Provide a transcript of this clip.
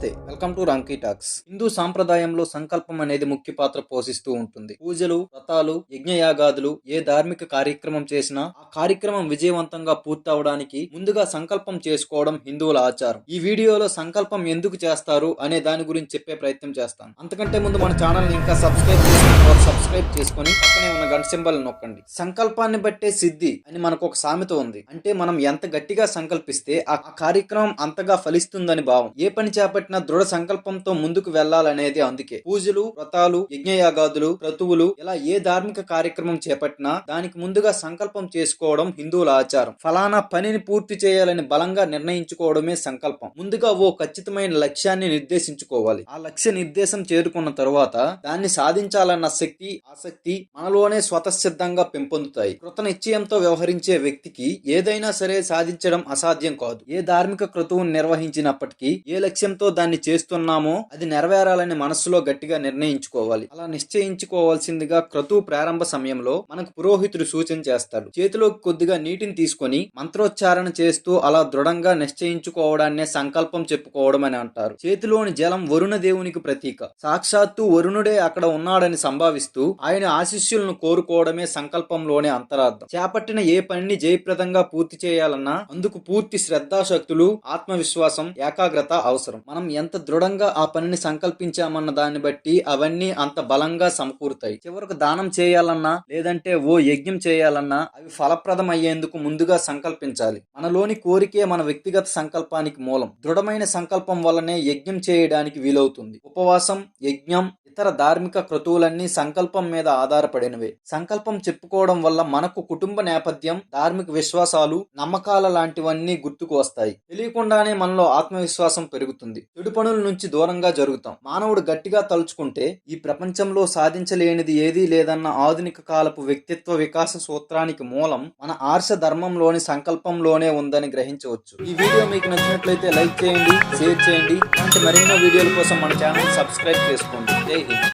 Welcome to Ranki talks. Hindu సాంప్రదాయంలో సంకల్పం అనేది ముఖ్య పాత్ర పోషిస్తూ ఉంటుంది. పూజలు వ్రతాలు యజ్ఞయాగాదులు ఏ ధార్మిక కార్యక్రమం చేసినా ఆ కార్యక్రమం విజయవంతంగా పూర్తవడానికి ముందుగా సంకల్పం చేసుకోవడం హిందువుల ఆచారం. ఈ వీడియోలో సంకల్పం ఎందుకు చేస్తారు అనే దాని గురించి చెప్పే ప్రయత్నం చేస్తాను అంతకంటే ముందు మన ఛానల్ ఇంకా సబ్స్క్రైబ్ చేసుకున్న సబ్స్క్రైబ్ చేసుకొని పక్కనే ఉన్న గంట సింబల్ నొక్కండి. సంకల్పాన్ని బట్టే సిద్ధి అని మనకు ఒక సామెత ఉంది. అంటే మనం ఎంత గట్టిగా సంకల్పిస్తే ఆ కార్యక్రమం అంతగా ఫలిస్తుందని భావం. ఏ పని చేపట్టి చేపట్టినా దృఢ సంకల్పంతో ముందుకు వెళ్ళాలనేది అందుకే. పూజలు వ్రతాలు యజ్ఞయాగాదులు క్రతువులు ఇలా ఏ ధార్మిక కార్యక్రమం చేపట్టినా దానికి ముందుగా సంకల్పం చేసుకోవడం హిందువుల ఆచారం. ఫలానా పనిని పూర్తి చేయాలని బలంగా నిర్ణయించుకోవడమే సంకల్పం. ముందుగా ఓ ఖచ్చితమైన లక్ష్యాన్ని నిర్దేశించుకోవాలి. ఆ లక్ష్య నిర్దేశం చేరుకున్న తరువాత దాన్ని సాధించాలన్న శక్తి ఆసక్తి మనలోనే స్వతసిద్ధంగా పెంపొందుతాయి. కృత నిశ్చయంతో వ్యవహరించే వ్యక్తికి ఏదైనా సరే సాధించడం అసాధ్యం కాదు. ఏ ధార్మిక క్రతువును నిర్వహించినప్పటికీ ఏ లక్ష్యంతో దాన్ని చేస్తున్నామో అది నెరవేరాలని మనస్సులో గట్టిగా నిర్ణయించుకోవాలి. అలా నిశ్చయించుకోవాల్సిందిగా క్రతువు ప్రారంభ సమయంలో మనకు పురోహితుడు సూచన చేస్తాడు. చేతిలోకి కొద్దిగా నీటిని తీసుకొని మంత్రోచ్చారణ చేస్తూ అలా దృఢంగా నిశ్చయించుకోవడాన్నే సంకల్పం చెప్పుకోవడం అని అంటారు. చేతిలోని జలం వరుణ దేవునికి ప్రతీక. సాక్షాత్తు వరుణుడే అక్కడ ఉన్నాడని సంభావిస్తూ ఆయన ఆశిష్యులను కోరుకోవడమే సంకల్పంలోనే అంతరార్థం. చేపట్టిన ఏ పనిని జయప్రదంగా పూర్తి చేయాలన్నా అందుకు పూర్తి శ్రద్ధాశక్తులు ఆత్మవిశ్వాసం ఏకాగ్రత అవసరం. మనం ఎంత దృఢంగా ఆ పనిని సంకల్పించామన్న దాన్ని బట్టి అవన్నీ అంత బలంగా సమకూరుతాయి. చివరకు దానం చేయాలన్నా లేదంటే ఓ యజ్ఞం చేయాలన్నా అవి ఫలప్రదం అయ్యేందుకు ముందుగా సంకల్పించాలి. మనలోని కోరికే మన వ్యక్తిగత సంకల్పానికి మూలం. దృఢమైన సంకల్పం వల్లనే యజ్ఞం చేయడానికి వీలవుతుంది. ఉపవాసం యజ్ఞం ఇతర ధార్మిక క్రతువులన్నీ సంకల్పం మీద ఆధారపడినవే. సంకల్పం చెప్పుకోవడం వల్ల మనకు కుటుంబ నేపథ్యం ధార్మిక విశ్వాసాలు నమ్మకాల లాంటివన్నీ గుర్తుకు వస్తాయి. తెలియకుండానే మనలో ఆత్మవిశ్వాసం పెరుగుతుంది. చెడు పనుల నుంచి దూరంగా జరుగుతాం. మానవుడు గట్టిగా తలుచుకుంటే ఈ ప్రపంచంలో సాధించలేనిది ఏదీ లేదన్న ఆధునిక కాలపు వ్యక్తిత్వ వికాస సూత్రానికి మూలం మన ఆర్ష ధర్మంలోని సంకల్పంలోనే ఉందని గ్రహించవచ్చు. ఈ వీడియో మీకు నచ్చినట్లయితే లైక్ చేయండి షేర్ చేయండి. ఇలాంటి మరెన్నో వీడియోల కోసం మన ఛానల్ సబ్స్క్రైబ్ చేసుకోండి. జై హింద్